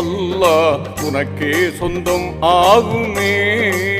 அல்லாஹ் உனக்கே சொந்தம் ஆகுமே.